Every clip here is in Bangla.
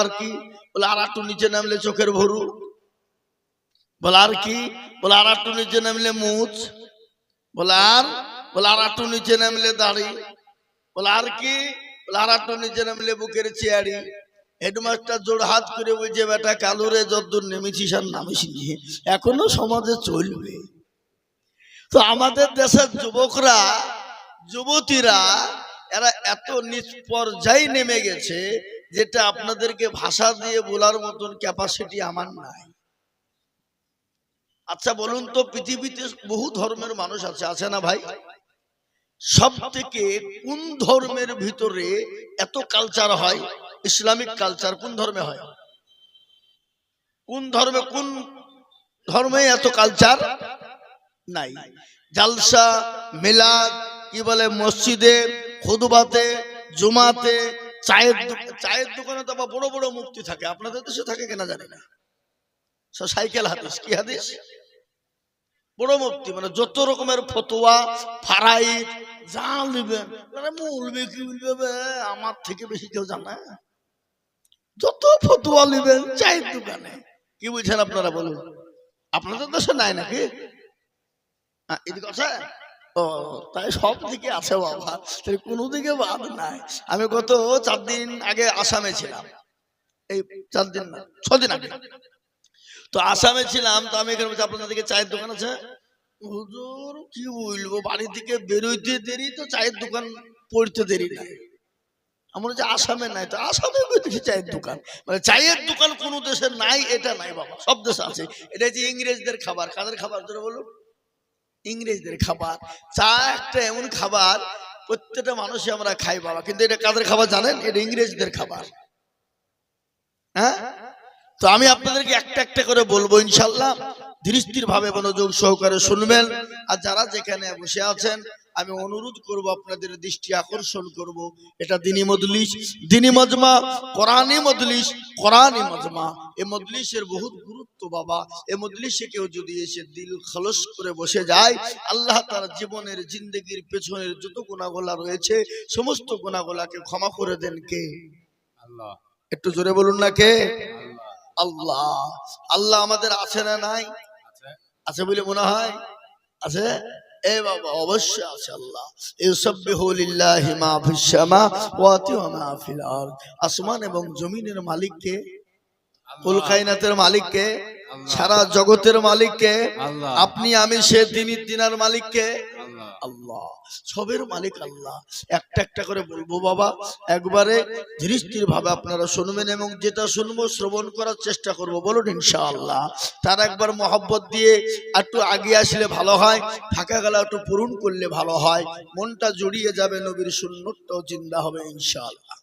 আর কি? বলে আর একটু নিচে নামলে চোখের ভরু। বলে, আর কি? বলে আর একটু নিচে নামলে মুচ। বলে, আর? বলে আর একটু নিচে নামলে দাড়ি। বলে, আর কি? বলে আর একটু নিচে নামলে বুকের চেয়ারি হেডমাস্টার জোর হাত করে বুঝে বেটা কালুরে যদ্দূর নেমেছিস আর নামিস নিয়ে এখনও সমাজে চলবে। তো আমাদের দেশের যুবকরা, যুবতীরা, এরা এত নিচ পর্যায়ে নেমে গেছে যেটা আপনাদেরকে ভাষা দিয়ে বলার মতন ক্যাপাসিটি আমার নাই। আচ্ছা বলুন তো, পৃথিবীতে বহু ধর্মের মানুষ আছে আছে না ভাই? সব থেকে কোন ধর্মের ভিতরে এত কালচার হয়? ইসলামিক কালচার কোন ধর্মে হয়? কোন ধর্মে কোন ধর্মে এত কালচার নাই? জালসা, মিলাদ, কি বলে, মসজিদে খুদবাতে জুমাতে চায়ের দোকানে তো বড় বড় মুক্তি থাকে। আপনাদের দেশে থাকে কিনা জানি না। সাইকেল হাদিস। কি হাদিস? বড় মুক্তি। মানে যত রকমের ফতোয়া ফারাই যা মৌলবি কি আমার থেকে বেশি কেউ জানে। যত ফতোয়া নিবেন চায়ের দোকানে। কি বুঝছেন আপনারা বলুন? আপনাদের দেশে নাই নাকি? এদিকে আছে ও, তাই সব দিকে আছে বাবা। তাই কোনো দিকে বাদ নাই। আমি গত চার দিন আগে আসামে ছিলাম। এই চার দিন না ছদিন আগে। তো আসামে ছিলাম, তো আমি এখানে আপনাদের দিকে চায়ের দোকান আছে। হুজুর, কি বলব? বাড়ি থেকে বেরোইতে দেরি, তো চায়ের দোকান পড়তে দেরি নাই আমার যে আসামে নাই, তো আসামে দেখি চায়ের দোকান। মানে চায়ের দোকান কোন দেশে নাই, এটা নাই বাবা, সব দেশে আছে। এটা যে ইংরেজদের খাবার। কাদের খাবার ধরে বলুন? ইংরেজদের খাবার, চা একটা এমন খাবার প্রত্যেকটা মানুষই আমরা খাই বাবা। কিন্তু এটা কাদের খাবার জানেন? এটা ইংরেজদের খাবার। হ্যাঁ? তো আমি আপনাদেরকে একটা একটা করে বলব ইনশাল্লাহ। ধীরস্থির ভাবে মনোযোগ সহকারে শুনবেন। আর যারা যেখানে বসে আছেন আমি অনুরোধ করব আপনাদের দৃষ্টি আকর্ষণ করব। এটা দিনী মজলিস। দিনী মজমা কোরআনী মজলিস কোরআনী মজমা। এ মজলিসের বহুত গুরুত্ব বাবা। এ মজলিসে কেউ যদি এসে দিল খলস করে বসে যায় আল্লাহ তার জীবনের জিন্দগির পেছনের যত গুণাগোলা রয়েছে সমস্ত গুণাগোলাকে ক্ষমা করে দেন কে? আল্লাহ। একটু জোরে বলুন না কে? আল্লাহ। আল্লাহ। আল্লাহ আমাদের আছে না নাই? আছে বলে মনে হয়? আছে? এ বাবা অবশ্যই আছে আল্লাহ। ইউসাব্বিহু লিল্লাহি মা ফিস সামাওয়াতি ওয়া মা ফিল আরদ। আসমান এবং জমিনের মালিক কে কুল কায়নাতের মালিক কে সারা জগতের মালিক কে আপনি আমি সে দিনই তিনার মালিক কে আল্লাহ আল্লাহ সবের মালিক আল্লাহ একটা একটা করে বলবো বাবা একবারে ধীরস্থির ভাবে আপনারা শুনবেন এবং যেটা শুনবো শ্রবণ করার চেষ্টা করব বলুন ইনশাআল্লাহ তার একবার মহব্বত দিয়ে একটু আগে আসলে ভালো হয় ফাঁকা গেলা একটু পূরণ করলে ভালো হয় মনটা জড়িয়ে যাবে নবীর সুন্নতটাও জিন্দা হবে ইনশাআল্লাহ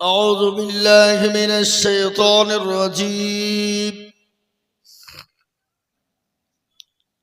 أعوذ بالله من الشيطان الرجيم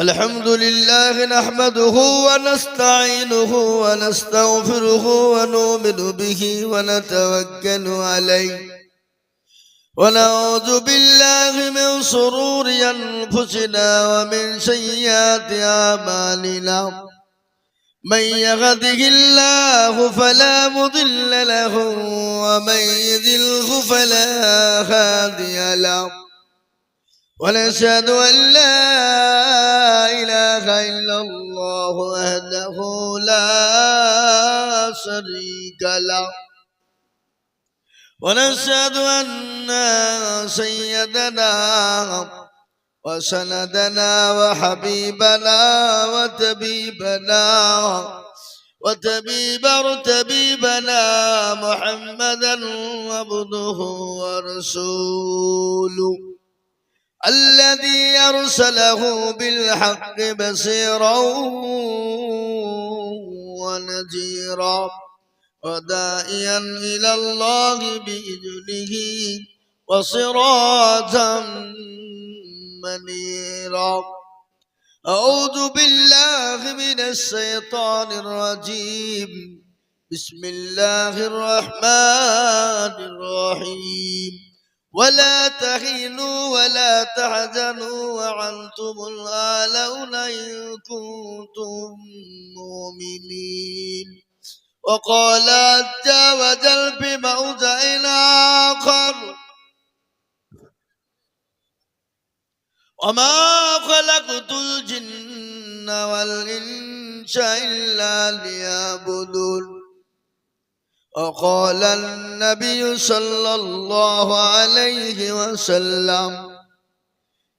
الحمد لله نحمده ونستعينه ونستغفره ونؤمن به ونتوكل عليه. ونعوذ بالله من شرور أنفسنا ومن سيئات أعمالنا. من يهده الله فلا مضل له ومن يضله فلا هادي له. ونشهد أن لا إلا الله وحده لا شريك له. ونشهد أن سيدنا وسندنا وحبيبنا وتبيبنا وتبيب ارتبيبنا محمدا عبده ورسوله. الذي أرسله بالحق بصيرا ونذيرا وداعيا إلى الله بإذنه وصراطا منيرا. أعوذ بالله من الشيطان الرجيم. بسم الله الرحمن الرحيم. ولا تهينوا ولا تحزنوا وأنتم الأعلون إن كنتم مؤمنين. وقال عز وجل بموضع آخر وما خلقت الجن والإنس إلا ليعبدون. وقال النبي صلى الله عليه وسلم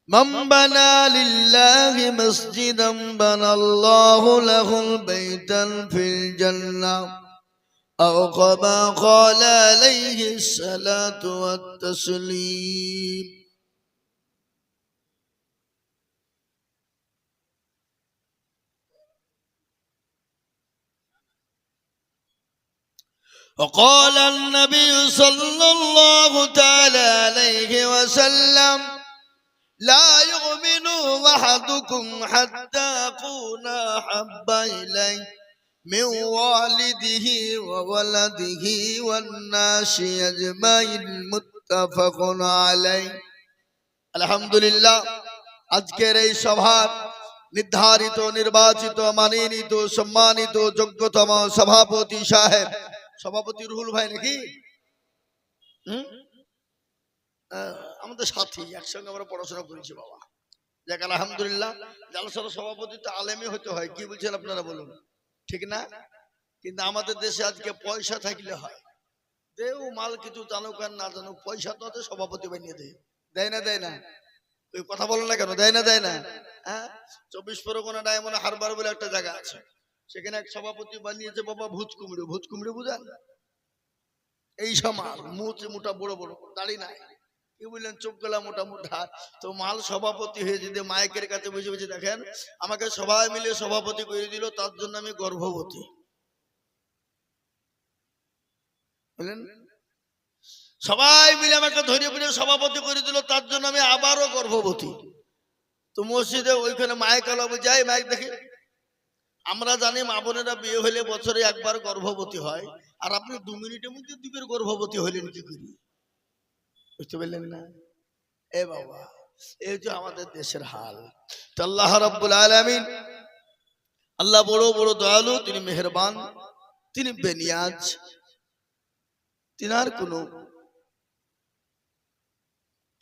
من بنى لله مسجدا بنى الله له بيتا في الجنة أو كما قال عليه الصلاة والتسليم. وقال النبي صلى الله تعالى عليه وسلم لا يؤمن أحدكم حتى أكون أحب إليه من والده وولده والناس أجمعين متفق عليه الحمد لله আজকের এই সভার নির্ধারিত নির্বাচিত মানিনীত সম্মানিত যোগ্যতম সভাপতি সাহেব সভাপতি রুহুল ভাই নাকি? হুম? আমাদের সাথী, একসঙ্গে আমরা পড়াশোনা করেছি বাবা। যাক, আলহামদুলিল্লাহ, জালসার সভাপতি তো আলেমই হতে হয়, কি বলছেন আপনারা বলুন? ঠিক না? কিন্তু আমাদের দেশে আজকে পয়সা থাকলে হয়। দেও, মাল কিছু জানুক আর না জানুক, পয়সা তো সভাপতি বানিয়ে দেয়। দেয় না দেয় না? ওই কথা বলো না কেন? দেয় না দেয় না? হ্যাঁ? চব্বিশ পরগনা ডায়মন্ড হারবার বলে একটা জায়গা আছে। সেখানে এক সভাপতি বানিয়েছে বাবা ভূত কুমড়ো। ভূত কুমড়ো বুঝান? এই সমাল মুখ মোটা বড় বড়, দাড়ি নাই। কি বললেন? চোখ গলা মোটা মোটা। তো মাল সভাপতি হয়ে যদি মাইকের কাছে বসে বসে দেখেন, আমাকে সবাই মিলে সভাপতি করে দিল, তার জন্য আমি গর্ভবতী। বুঝলেন? সবাই মিলে আমাকে ধরে ফিরে সভাপতি করে দিল, তার জন্য আমি আবারও গর্ভবতী। তো মসজিদে ওইখানে মাইক আলাবো যাই মাইক দেখি। আমরা জানি মা বোনেরা বিয়ে হলে বছরে একবার গর্ভবতী হয়, আর আপনি দু মিনিটের মধ্যে দুবার গর্ভবতী হলেন কি করি? বুঝতে পারলেন না? এ বাবা, এই যে আমাদের দেশের হাল। আল্লাহ রাব্বুল আলামিন, আল্লাহ বড় বড় দয়ালু, তিনি মেহেরবান, তিনি বেনিয়াজ। তিনার কোনো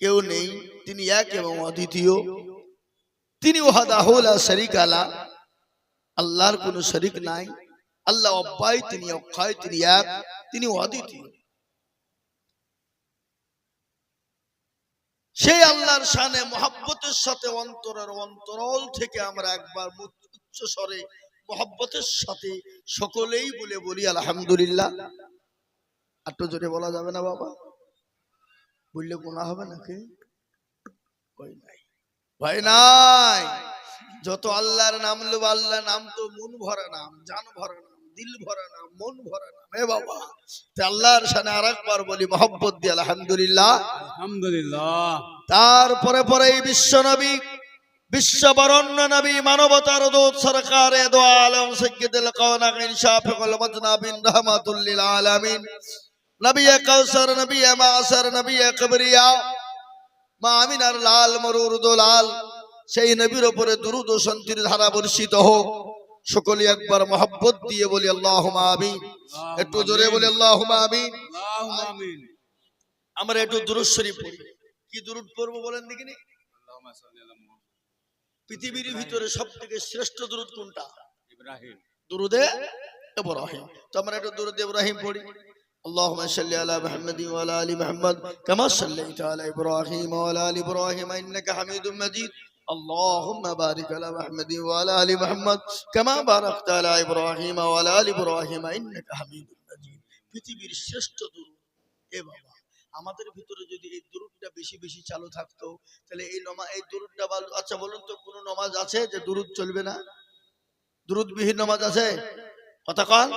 কেউ নেই, তিনি এক এবং অদ্বিতীয়। তিনি ওহাদাহুলা শরিক আলা আল্লাহর কোনো শরিক নাই। আল্লাহ অব্বাই তিনি অক্ষয়, তিনি এক, তিনি অদ্বিতীয়। সেই আল্লাহর শানে মহাব্বতের সাথে অন্তরের অন্তরল থেকে আমরা একবার উচ্চ স্বরে মহাব্বতের সাথে সকলেই বলে বলি, আলহামদুলিল্লাহ। একটু জোরে বলা যাবে না বাবা? বললে গোনা হবে নাকি? ভয় নাই। ভয় নাই। যত আল্লাহর নাম লো আল্লাহ নাম তো মন ভরা নাম জান ভরা নাম দিল ভরা নাম মন ভরা নাম। এ বাবা তা আল্লাহর সামনে আরেকবার বলি মহব্বত দিয়ে আলহামদুলিল্লাহ। আলহামদুলিল্লাহ। তারপরে পরে এই বিশ্ব নবী বিশ্ব বরণ্য নবী মানবতার দূত সরকারে দো আলম সৈয়দুল কাওনাইন শাফিকুল মজনাবিন রাহমাতুল লিল আলামিন। নবী কাউসার নবী মাসার নবী কবরিয়া মা আমিনার লাল মরুর দোলাল সেই নবীর উপরে দুরুদ ও শান্তির ধারা বর্ষিত হোক সকলে একবার মহব্বত দিয়ে বলি আল্লাহ আমিন একটু জোরে বলি আল্লাহ আমিন আল্লাহুম্মা আমিন আমরা একটু দুরুদ শরীফ পড়ি কি দুরুদ পড়বো বলেন দেখিনি আল্লাহুম্মা সাল্লি আলা মুহাম্মদ পৃথিবীর ভিতরে সব থেকে শ্রেষ্ঠ দুরুদ কোনটা ইব্রাহিম দুরুদে ইব্রাহিম তো আমরা একটু দূরত ইব্রাহিম পড়ি اللهم صل على محمد وعلى ال محمد كما صليت على ابراهيم وعلى ال ابراهيم انك حميد مجيد اللهم بارك على محمد وعلى ال محمد كما باركت على ابراهيم وعلى ال ابراهيم انك حميد مجيد পৃথিবীর শ্রেষ্ঠ দুরূদ এ বাবা আমাদের ভিতরে যদি এই দুরুদটা বেশি বেশি চালু থাকতো তাহলে এই নমা এই দুরুদটা ভালো- আচ্ছা বলুন তো কোন নমাজ আছে যে দুরুদ চলবে না দুরুদবিহীন নমাজ আছে কথা কন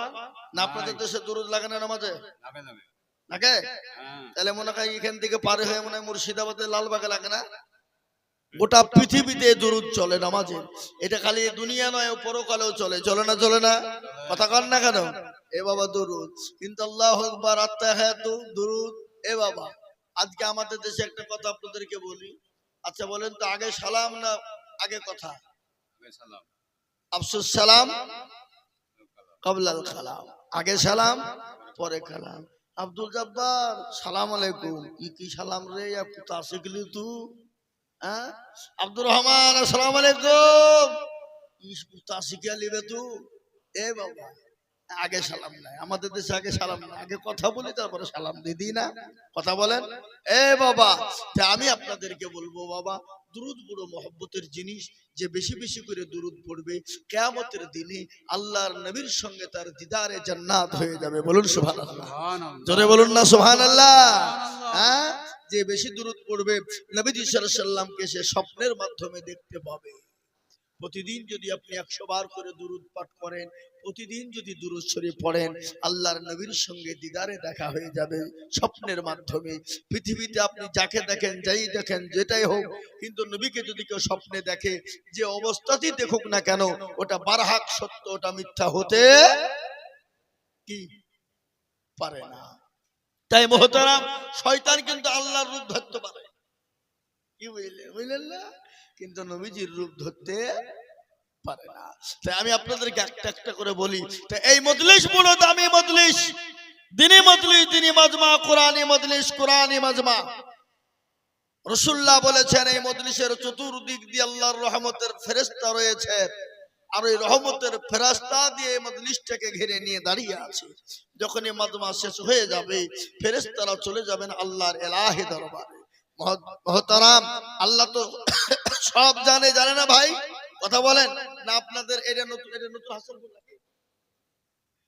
না আপনাদের দেশে দুরুদ লাগে না নামাজে লাগে লাগে নাকি হ্যাঁ তাহলে মনে হয় এখান থেকে পারে হয়ে মনে হয় মুর্শিদাবাদে লালবাগে লাগে না গোটা পৃথিবীতে দরুদ চলে নামাজে। এটা খালি দুনিয়া নয় পরকালেও চলে। চলে না চলে না? কথা কন না কেন? এ বাবা দুরুদ। কিন্তু আল্লাহ আকবার আত্মাহাতু দরুদ, এ বাবা। আজকে আমাদের দেশে একটা কথা আপনাদেরকে বলি। আচ্ছা বলেন তো, আগে সালাম না আগে কথা? সালাম আফসুস সালাম, কবলাল কালাম। আগে সালাম, পরে কালাম। আব্দুল জব্বার, সালাম আলাইকুম। ই কি সালাম রে তু? হ্যাঁ? আব্দুর রহমান আসসালাম আলাইকুম। ই তা শিখিয়া তু। এ বাবা। আগে সালাম নাই। আমাদের দেশে আগে সালাম নাই। আগে কথা বলি তারপরে সালাম দিদি না। কথা বলেন? এ বাবা আমি আপনাদেরকে বলব বাবা দুরুদ বুড়ো মহব্বতের জিনিস যে বেশি বেশি করে দুরুদ পড়বে কেয়ামতের দিনে আল্লাহর নবীর সঙ্গে তার দিদারে জান্নাত হয়ে যাবে। বলুন সুবহানাল্লাহ। সুবহানাল্লাহ। জোরে বলুন না সুবহানাল্লাহ। হ্যাঁ? যে বেশি দুরুদ পড়বে নবীজি সাল্লামকে সে স্বপ্নের মাধ্যমে দেখতে পাবে। প্রতিদিন যদি আপনি একশো বার করে দুরুদ পাঠ করেন, প্রতিদিন যদি দুরুদ শরীফ পড়েন, আল্লাহর নবীর সঙ্গে দিদারে দেখা হয়ে যাবে স্বপ্নের মাধ্যমে। পৃথিবীতে আপনি যাকে দেখেন, যাই দেখেন, যেটাই হোক, কিন্তু নবীকে যদি কেউ স্বপ্নে দেখে, যে অবস্থাতেই দেখুক না কেন, ওটা বারহাক সত্য, ওটা মিথ্যা হতে কি পারে না। তাই মহতারাম, শয়তান কিন্তু আল্লাহর রূপ ধরতে পারে। কি বুঝলেন বুঝলেন না, কিন্তু নবীজির রূপ ধরতে পারে না। তাই আমি আপনাদেরকে একটা একটা করে বলি, তাই এই মজলিস বড় দামি মজলিস, দিনী মজলিস, দিনী মাজমা কোরআনী মজলিস কোরআনী মাজমা। রসুল্লাহ বলেছেন, এই মজলিসের চতুর্দিক দিয়ে আল্লাহর রহমতের ফেরেস্তা রয়েছে। আর ওই রহমতের ফেরাস্তা দিয়ে এই মজলিসটাকে ঘিরে নিয়ে দাঁড়িয়ে আছে। যখন এই মাজমা শেষ হয়ে যাবে ফেরেস্তারা চলে যাবেন আল্লাহর এলাহে দরবারে। মহতারাম, আল্লাহ তো সব জানে জানে না ভাই। কথা বলেন। না, আপনাদের এটা নতুন এটা নতুন হাসানপুর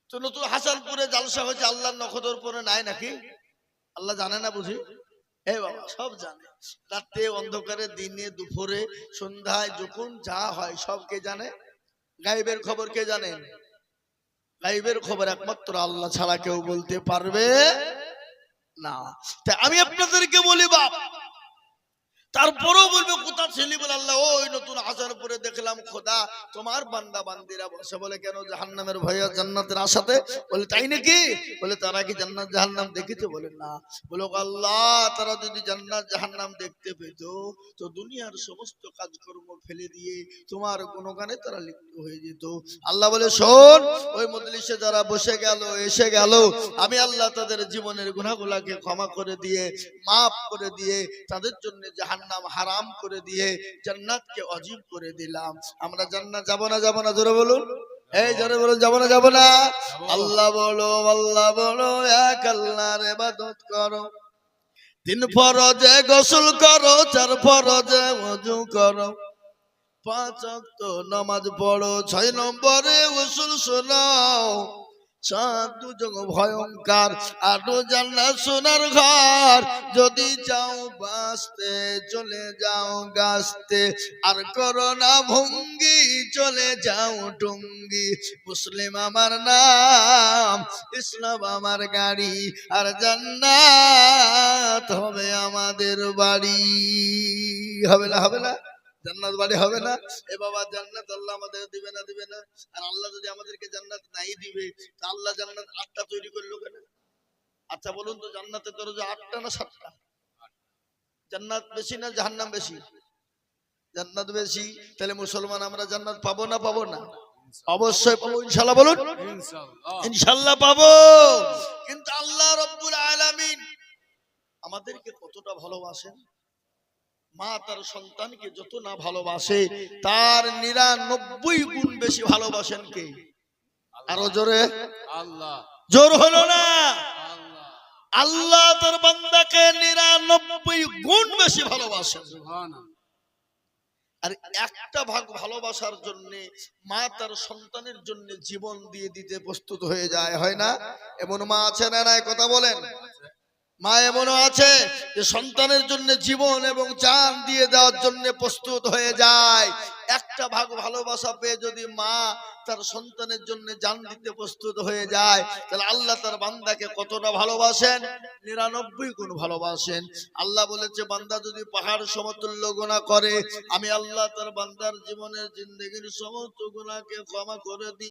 তো নতুন হাসানপুরে জালসা হয়েছে, আল্লাহর নখদর পরে নাই নাকি? আল্লাহ জানে না বুঝি? এ বাবা, সব জানে। রাতে অন্ধকারে, দিনে দুপুরে, সন্ধ্যায় যখন যা হয়, সব কে জানে? গাইবের খবর কে জানেন গাইবের খবর একমাত্র আল্লাহ ছাড়া কেউ বলতে পারবে না। তাই আমি আপনাদেরকে বলি বাপ তারপরেও বলবে কোথা ছেলে? বলে, আল্লাহ, ওই নতুন আসার পরে দেখলাম খোদা, তোমার বান্দা বান্দিরা বসে বলে, কেন জাহান্নামের ভয়ে জান্নাতের আশাতে? বলে, তাই নাকি? বলে, তারা কি জান্নাত জাহান্নাম দেখেছে? বলে, না। বলে, আল্লাহ, তারা যদি জান্নাত জাহান্নাম দেখতে পেত, তো দুনিয়ার সমস্ত কাজকর্ম ফেলে দিয়ে তোমার কোনো গানে তারা লিপ্ত হয়ে যেত। আল্লাহ বলে, শোন, ওই মজলিসে যারা বসে গেল, এসে গেল, আমি আল্লাহ তাদের জীবনের গুনাহগুলাকে ক্ষমা করে দিয়ে, মাফ করে দিয়ে তাদের জন্য জাহান্নাম হারাম করে দিয়ে জান্নাতকে অজীব করে দিলাম। আমরা জান্নাত যাব না যাব না? জোরে বলুন। এই জোরে বলুন, যাব না যাব না? আল্লাহ বলো আল্লাহ বলো এক আল্লাহর ইবাদত করো। তিন ফরজে গোসল করো, চার ফরজে ওযু করো। পাঁচ অক্ত নামাজ পড়ো, ছয় নম্বরে উসুল শোনাও। সাত দুজগ ভয়ঙ্কর আটো জান্নাত সোনার ঘর। যদি যাও বাঁচতে, চলে যাও গাছতে। আর করোনা ভঙ্গি, চলে যাও টুঙ্গি। মুসলিম আমার নাম, ইসলাম আমার গাড়ি। আর জান্নাত হবে আমাদের বাড়ি। হবে না হবে না? জান্নাত বাড়ি হবে না। এ বাবা জান্নাত আল্লাহ আমাদের দিবে না দিবে না। আর আল্লাহ যদি আমাদেরকে জান্নাত নাই দিবে তা আল্লাহ জান্নাত আটটা তৈরি করল কেন? আচ্ছা বলুন তো জান্নাতের দরজা আটটা না সাতটা? জান্নাত বেশি না জাহান্নাম বেশি? জান্নাত বেশি তাহলে মুসলমান আমরা জান্নাত পাবো না পাবো না? অবশ্যই পাবো ইনশাল্লাহ বলুন। ইনশাআল্লাহ। ইনশাল্লাহ পাবো। কিন্তু আল্লাহ রব্বুল আলামিন আমাদেরকে কতটা ভালোবাসেন? মা তার সন্তানকে যত না ভালোবাসে তার নিরানব্বই গুণ বেশি ভালোবাসেন কে? আরও জোরে। আল্লাহ। জোর হলো না? আল্লাহ। তার বান্দাকে নিরানব্বই গুণ বেশি ভালোবাসেন। আর একটা ভাগ ভালোবাসার জন্য মা তার সন্তানের জন্য জীবন দিয়ে দিতে প্রস্তুত হয়ে যায় হয় না? এমন মা আছে না নাই? কথা বলেন। মা এমনও আছে যে সন্তানের জন্য জীবন এবং চান দিয়ে দেওয়ার জন্য প্রস্তুত হয়ে যায়। একটা ভাগ ভালোবাসা পেয়ে যদি মা তার সন্তানের জন্য জান দিতে প্রস্তুত হয়ে যায়, তাহলে আল্লাহ তার বান্দাকে কতটা ভালোবাসেন? নিরানব্বই গুণ ভালোবাসেন। আল্লাহ বলেছে, বান্দা যদি পাহাড় সমতুল্য গোনা করে, আমি আল্লাহ তার বান্দার জীবনের জিন্দগির সমস্ত গুণাকে ক্ষমা করে দিই।